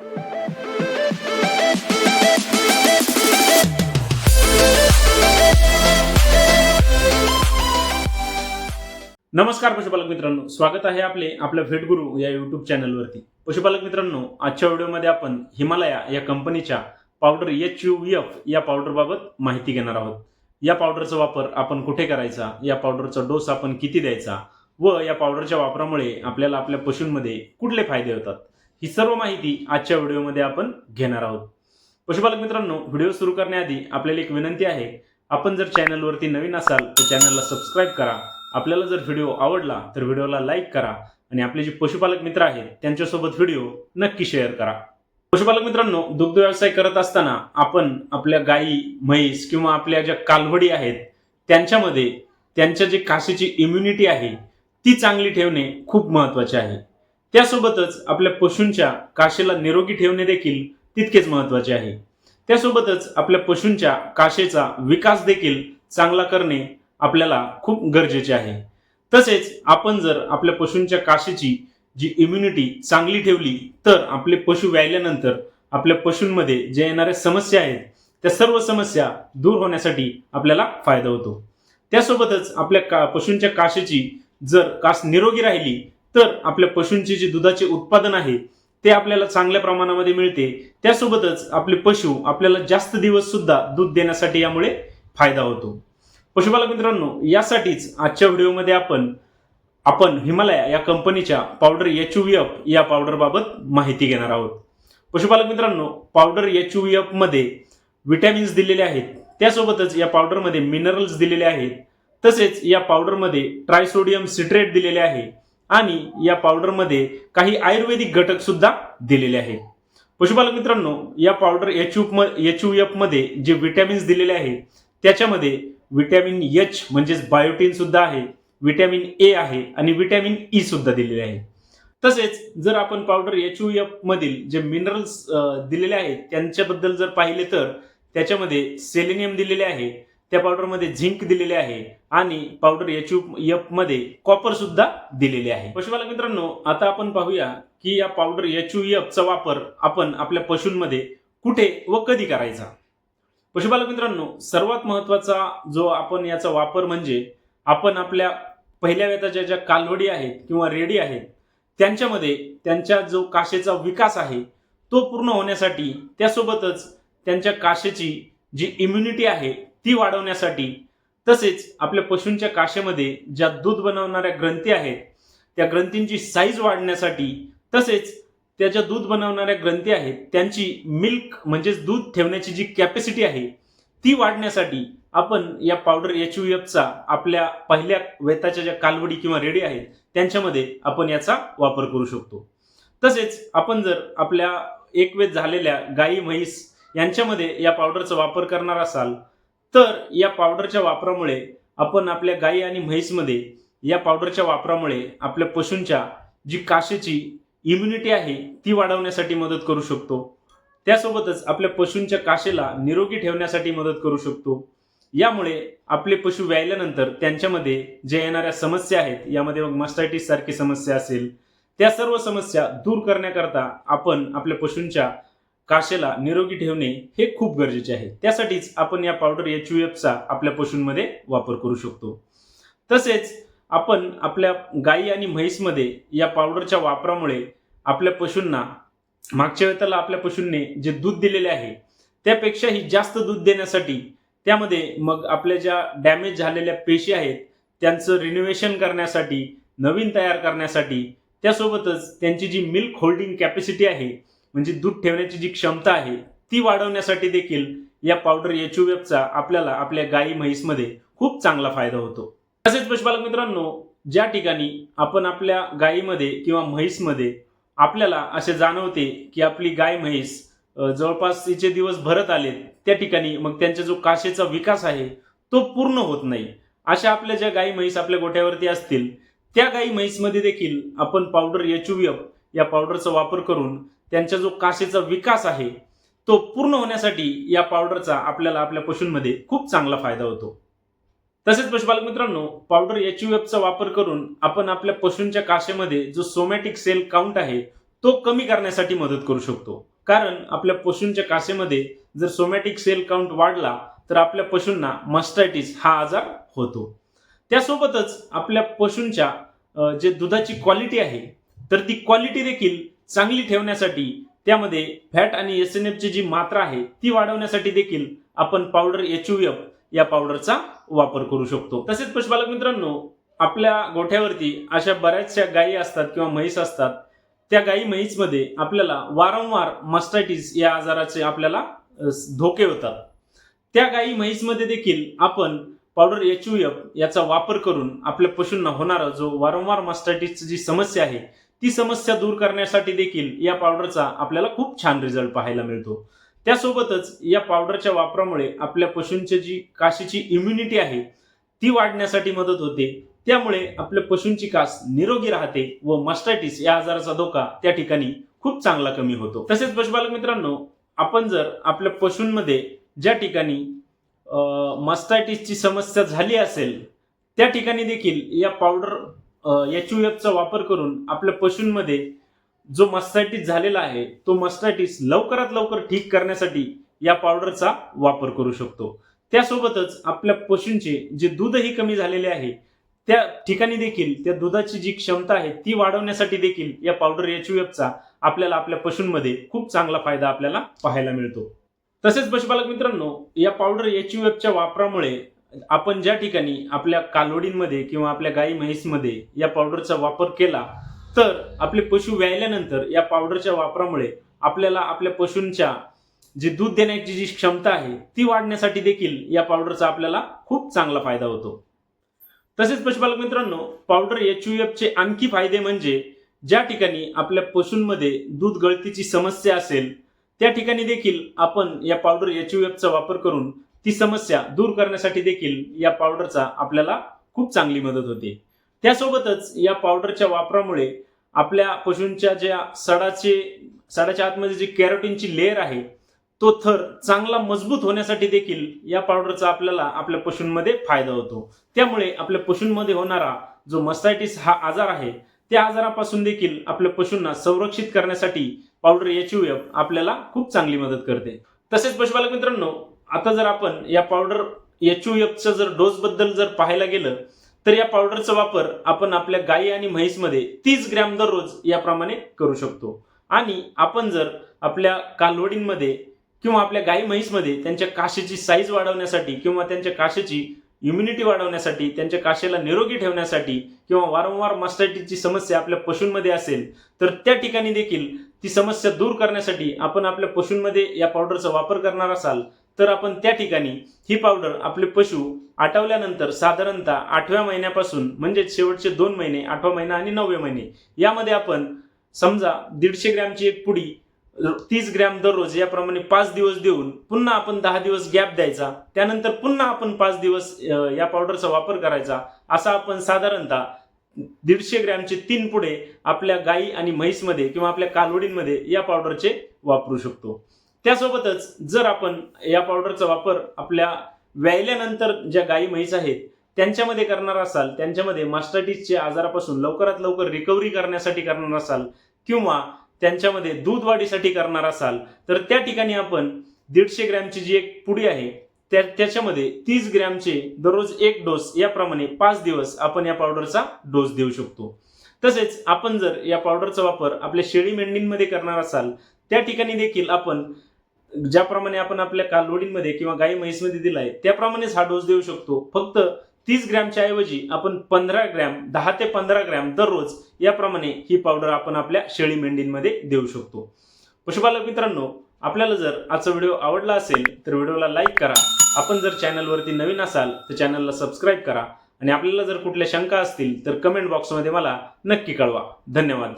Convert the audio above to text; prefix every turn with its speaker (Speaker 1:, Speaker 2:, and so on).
Speaker 1: नमस्कार पशुपालक मित्रांनो स्वागत आहे आपले आपल्या भेटगुरु या युट्यूब चॅनलवरती पशुपालक मित्रांनो आजच्या व्हिडिओमध्ये आपण हिमालया या कंपनीच्या पावडर एच यू एफ या पावडरबाबत माहिती घेणार आहोत. या पावडरचा वापर आपण कुठे करायचा या पावडरचा डोस आपण किती द्यायचा व या पावडरच्या वापरामुळे आपल्याला आपल्या पशूंमध्ये कुठले फायदे होतात? ही सर्व माहिती आजच्या व्हिडिओमध्ये आपण घेणार आहोत. पशुपालक मित्रांनो व्हिडिओ सुरू करण्याआधी आपल्याला एक विनंती आहे. आपण जर चॅनलवरती नवीन असाल तर चॅनलला सबस्क्राईब करा. आपल्याला जर व्हिडिओ आवडला तर व्हिडिओला लाईक करा आणि आपले जे पशुपालक मित्र आहेत त्यांच्यासोबत व्हिडिओ नक्की शेअर करा. पशुपालक मित्रांनो दुग्ध व्यवसाय करत असताना आपण आपल्या गायी म्हैस किंवा आपल्या ज्या कालवडी आहेत त्यांच्यामध्ये त्यांच्या जे काशीची इम्युनिटी आहे ती चांगली ठेवणे खूप महत्त्वाचे आहे. त्यासोबतच आपल्या पशूंच्या काशेला निरोगी ठेवणे देखील तितकेच महत्त्वाचे आहे. त्यासोबतच आपल्या पशूंच्या काशेचा विकास देखील चांगला करणे आपल्याला खूप गरजेचे आहे. तसेच आपण जर आपल्या पशूंच्या काशेची जी इम्युनिटी चांगली ठेवली तर आपले पशु व्यायल्यानंतर आपल्या पशूंमध्ये जे येणाऱ्या समस्या आहेत त्या सर्व समस्या दूर होण्यासाठी आपल्याला फायदा होतो. त्यासोबतच आपल्या का पशूंच्या काशेची जर कास निरोगी राहिली तर आपल्या पशूंचे जे दुधाचे उत्पादन आहे ते आपल्याला चांगल्या प्रमाणामध्ये मिळते. त्यासोबतच आपले पशु आपल्याला जास्त दिवस सुद्धा दूध देण्यासाठी यामुळे फायदा होतो. पशुपालक मित्रांनो यासाठीच आजच्या व्हिडिओमध्ये आपण आपण हिमालया या कंपनीच्या पावडर एच यू एफ या पावडरबाबत माहिती घेणार आहोत. पशुपालक मित्रांनो पावडर एच यू एफमध्ये विटॅमिन्स दिलेले आहेत. त्यासोबतच या पावडरमध्ये मिनरल्स दिलेले आहेत. तसेच या पावडरमध्ये ट्रायसोडियम सिट्रेट दिलेले आहे. आणि या पावडरमध्ये काही आयुर्वेदिक घटक सुद्धा दिलेले आहेत. पशुपालक मित्रांनो या powder H U H U एफमध्ये जे विटॅमिन्स दिलेले आहेत त्याच्यामध्ये विटॅमिन एच म्हणजेच बायोटीन सुद्धा आहे विटॅमिन ए आहे आणि विटॅमिन ई e सुद्धा दिलेले आहे. तसेच जर आपण पावडर एच यू एफ मधील जे मिनरल्स दिलेले आहेत त्यांच्याबद्दल जर पाहिले तर त्याच्यामध्ये सेलेनियम दिलेले आहे त्या पावडरमध्ये झिंक दिलेले आहे आणि पावडर एच यू एफमध्ये कॉपर सुद्धा दिलेले आहे. पशुपालक मित्रांनो आता आपण पाहूया की या पावडर एच यू एफचा वापर आपण आपल्या पशूंमध्ये कुठे व कधी करायचा? पशुपालक मित्रांनो सर्वात महत्त्वाचा जो आपण याचा वापर म्हणजे आपण आपल्या पहिल्या वेताच्या ज्या कालवडी आहेत किंवा रेडी आहेत त्यांच्यामध्ये त्यांच्या जो काशेचा विकास आहे तो पूर्ण होण्यासाठी त्यासोबतच त्यांच्या काशेची जी इम्युनिटी आहे ती वाढवण्यासाठी तसेच आपल्या पशूंच्या काशेमध्ये ज्या दूध बनवणाऱ्या ग्रंथी आहेत त्या ग्रंथींची साईज वाढण्यासाठी तसेच त्या ज्या दूध बनवणाऱ्या ग्रंथी आहेत त्यांची मिल्क म्हणजेच दूध ठेवण्याची जी कॅपॅसिटी आहे ती वाढण्यासाठी आपण या पावडर एच यू एफचा आपल्या पहिल्या वेताच्या ज्या कालवडी किंवा रेडी आहेत त्यांच्यामध्ये आपण याचा वापर करू शकतो. तसेच आपण जर आपल्या एक वेत झालेल्या गाई म्हैस यांच्यामध्ये या पावडरचा वापर करणार असाल तर या पावडरच्या वापरामुळे आपण आपल्या गाई आणि म्हैसमध्ये या पावडरच्या वापरामुळे आपल्या पशूंच्या जी काशेची इम्युनिटी आहे ती वाढवण्यासाठी मदत करू शकतो. त्यासोबतच आपल्या पशूंच्या काशेला निरोगी ठेवण्यासाठी मदत करू शकतो. यामुळे आपले पशु व्यायल्यानंतर त्यांच्यामध्ये जे येणाऱ्या समस्या आहेत यामध्ये मग मस्टायटिस सारखी समस्या असेल. त्या सर्व समस्या दूर करण्याकरता आपण आपल्या पशूंच्या काशेला निरोगी ठेवणे हे खूप गरजेचे आहे. त्यासाठीच आपण या पावडर एच यू एफचा आपल्या पशूंमध्ये वापर करू शकतो. तसेच आपण आपल्या गाई आणि म्हैसमध्ये या पावडरच्या वापरामुळे आपल्या पशूंना मागच्या वेळेला आपल्या पशूंनी जे दूध दिलेले आहे त्यापेक्षाही जास्त दूध देण्यासाठी त्यामध्ये मग आपल्या ज्या डॅमेज झालेल्या पेशी आहेत त्यांचं रिनोव्हेशन करण्यासाठी नवीन तयार करण्यासाठी त्यासोबतच त्यांची जी मिल्क होल्डिंग कॅपॅसिटी आहे म्हणजे दूध ठेवण्याची जी क्षमता आहे ती वाढवण्यासाठी देखील या पावडर एच यू एफचा आपल्याला आपल्या गाई म्हैसमध्ये खूप चांगला फायदा होतो. तसेच पशुपालक मित्रांनो ज्या ठिकाणी आपण आपल्या गायीमध्ये किंवा म्हैसमध्ये आपल्याला असे जाणवते की आपली गाय म्हैस जवळपास तिचे दिवस भरत आलेत त्या ठिकाणी मग त्यांचा जो काशेचा विकास आहे तो पूर्ण होत नाही. अशा आपल्या ज्या गाई म्हैस आपल्या गोठ्यावरती असतील त्या गाई म्हैसमध्ये देखील आपण पावडर एच या पावडरचा वापर करून त्यांचा जो काशेचा विकास आहे तो पूर्ण होण्यासाठी या पावडरचा आपल्याला आपल्या पशूंमध्ये खूप चांगला फायदा होतो. तसेच पशुपालक मित्रांनो पावडर एच चा वापर करून आपण आपल्या पशूंच्या काशेमध्ये जो सोमॅटिक सेल काउंट आहे तो कमी करण्यासाठी मदत करू शकतो. कारण आपल्या पशूंच्या कासेमध्ये जर सोमॅटिक सेल काउंट वाढला तर आपल्या पशूंना मस्टायटिस हा आजार होतो. त्यासोबतच आपल्या पशूंच्या जे दुधाची क्वालिटी आहे तर ती क्वालिटी देखील चांगली ठेवण्यासाठी त्यामध्ये फॅट आणि एस एन एफची जी मात्रा आहे ती वाढवण्यासाठी देखील आपण पावडर एच एफ या पावडरचा वापर करू शकतो. तसेच पशुपालक मित्रांनो आपल्या गोठ्यावरती अशा बऱ्याचशा गायी असतात किंवा म्हैस असतात त्या गायी म्हैसमध्ये आपल्याला वारंवार मस्टायटिस या आजाराचे आपल्याला धोके होतात. त्या गायी म्हैसमध्ये देखील आपण पावडर एच यू एफ याचा वापर करून आपल्या पशूंना होणारा जो वारंवार मस्टायटिसची जी समस्या आहे ती समस्या दूर करण्यासाठी देखील या पावडरचा आपल्याला खूप छान रिझल्ट पाहायला मिळतो. त्यासोबतच या पावडरच्या वापरामुळे आपल्या पशूंची जी काशीची इम्युनिटी आहे ती वाढण्यासाठी मदत होते. त्यामुळे आपल्या पशूंची कास निरोगी राहते व मस्टायटिस या आजाराचा धोका त्या ठिकाणी खूप चांगला कमी होतो. तसेच पशुपालक मित्रांनो आपण जर आपल्या पशूंमध्ये ज्या ठिकाणी मस्टायटिसची समस्या झाली असेल त्या ठिकाणी देखील या पावडर एच यू एफचा वापर करून आपल्या पशूंमध्ये जो मस्टायटिस झालेला आहे तो मस्टायटिस लवकरात लवकर ठीक करण्यासाठी या पावडरचा वापर करू शकतो. त्यासोबतच आपल्या पशूंचे जे दूधही कमी झालेले आहे त्या ठिकाणी देखील त्या दुधाची जी क्षमता आहे ती वाढवण्यासाठी देखील या पावडर एच यू एफचा आपल्याला आपल्या पशूंमध्ये खूप चांगला फायदा आपल्याला पाहायला मिळतो. तसेच पशुपालक मित्रांनो या पावडर एच यू एफच्या वापरामुळे आपण ज्या ठिकाणी आपल्या कालवडींमध्ये किंवा आपल्या गाई म्हैसमध्ये या पावडरचा वापर केला तर आपले पशु व्यायल्यानंतर या पावडरच्या वापरामुळे आपल्याला आपल्या पशूंच्या जी दूध देण्याची जी क्षमता आहे ती वाढण्यासाठी देखील या पावडरचा आपल्याला खूप चांगला फायदा होतो. तसेच पशुपालक मित्रांनो पावडर एच यू एफचे आणखी फायदे म्हणजे ज्या ठिकाणी आपल्या पशूंमध्ये दूध गळतीची समस्या असेल त्या ठिकाणी देखील आपण या पावडर एच यू एफचा वापर करून ती समस्या दूर करण्यासाठी देखील या पावडरचा आपल्याला खूप चांगली मदत होते. त्यासोबतच या पावडरच्या वापरामुळे आपल्या पशूंच्या ज्या सडाचे सडाच्या आतमध्ये जी कॅरोटीनची लेअर आहे तो थर चांगला मजबूत होण्यासाठी देखील या पावडरचा आपल्याला आपल्या पशूंमध्ये फायदा होतो. त्यामुळे आपल्या पशूंमध्ये होणारा जो मस्टायटिस हा आजार आहे त्या आजारापासून देखील आपल्या पशूंना संरक्षित करण्यासाठी पावडर एच यू एफ आपल्याला खूप चांगली मदत करते. तसेच पशुपालक मित्रांनो आता जर आपण या पावडर एच यू एफचं जर डोस बद्दल जर पाहायला गेलं तर या पावडरचा वापर आपण आपल्या गाई आणि म्हैसमध्ये तीस ग्रॅम दररोज याप्रमाणे करू शकतो. आणि आपण जर आपल्या कालवडींमध्ये किंवा आपल्या गाई म्हैसमध्ये त्यांच्या काशीची साईज वाढवण्यासाठी किंवा त्यांच्या काशेची इम्युनिटी वाढवण्यासाठी त्यांच्या काशेला निरोगी ठेवण्यासाठी किंवा वारंवार मास्टायटिसची समस्या आपल्या पशूंमध्ये असेल तर त्या ठिकाणी देखील ती समस्या दूर करण्यासाठी आपण आपल्या पशूंमध्ये या पावडरचा वापर करणार असाल तर आपण त्या ठिकाणी ही पावडर आपले पशु आटवल्यानंतर साधारणतः आठव्या महिन्यापासून म्हणजे शेवटचे दोन महिने आठवा महिना आणि नववे महिने यामध्ये आपण समजा दीडशे ग्रॅमची एक पुडी तीस ग्रॅम दररोज याप्रमाणे पाच दिवस देऊन पुन्हा आपण दहा दिवस गॅप द्यायचा त्यानंतर पुन्हा आपण पाच दिवस या पावडरचा वापर करायचा असा आपण साधारणतः दीडशे ग्रॅमचे तीन पुढे आपल्या गाई आणि म्हैसमध्ये किंवा आपल्या कालवडींमध्ये या पावडरचे वापरू शकतो. त्यासोबतच जर आपण या पावडरचा वापर आपल्या व्यायल्यानंतर ज्या गाई म्हैस आहेत त्यांच्यामध्ये करणार असाल त्यांच्यामध्ये मास्टायटिसच्या आजारापासून लवकरात लवकर रिकव्हरी करण्यासाठी करणार असाल किंवा त्यांच्यामध्ये दूध वाढीसाठी करणार असाल तर त्या ठिकाणी आपण दीडशे ग्रॅमची जी एक पुडी आहे त्या त्याच्यामध्ये तीस ग्रॅमचे दररोज एक डोस याप्रमाणे पाच दिवस आपण या पावडरचा डोस देऊ शकतो. तसेच आपण जर या पावडरचा वापर आपल्या शेळी मेंढींमध्ये करणार असाल त्या ठिकाणी देखील आपण ज्याप्रमाणे आपण आपल्या कालोडींमध्ये किंवा गाई म्हैसमध्ये दिलाय त्याप्रमाणेच हा डोस देऊ शकतो. फक्त तीस ग्रॅमच्या ऐवजी आपण पंधरा ग्रॅम दहा ते पंधरा ग्रॅम दररोज याप्रमाणे ही पावडर आपण आपल्या शेळी मेंढींमध्ये देऊ शकतो. पशुपालक मित्रांनो आपल्याला जर आजचा व्हिडिओ आवडला असेल तर व्हिडिओला लाईक करा. आपण जर चॅनलवरती नवीन असाल तर चॅनलला सबस्क्राईब करा. आणि आपल्याला जर कुठल्या शंका असतील तर कमेंट बॉक्समध्ये मला नक्की कळवा. धन्यवाद.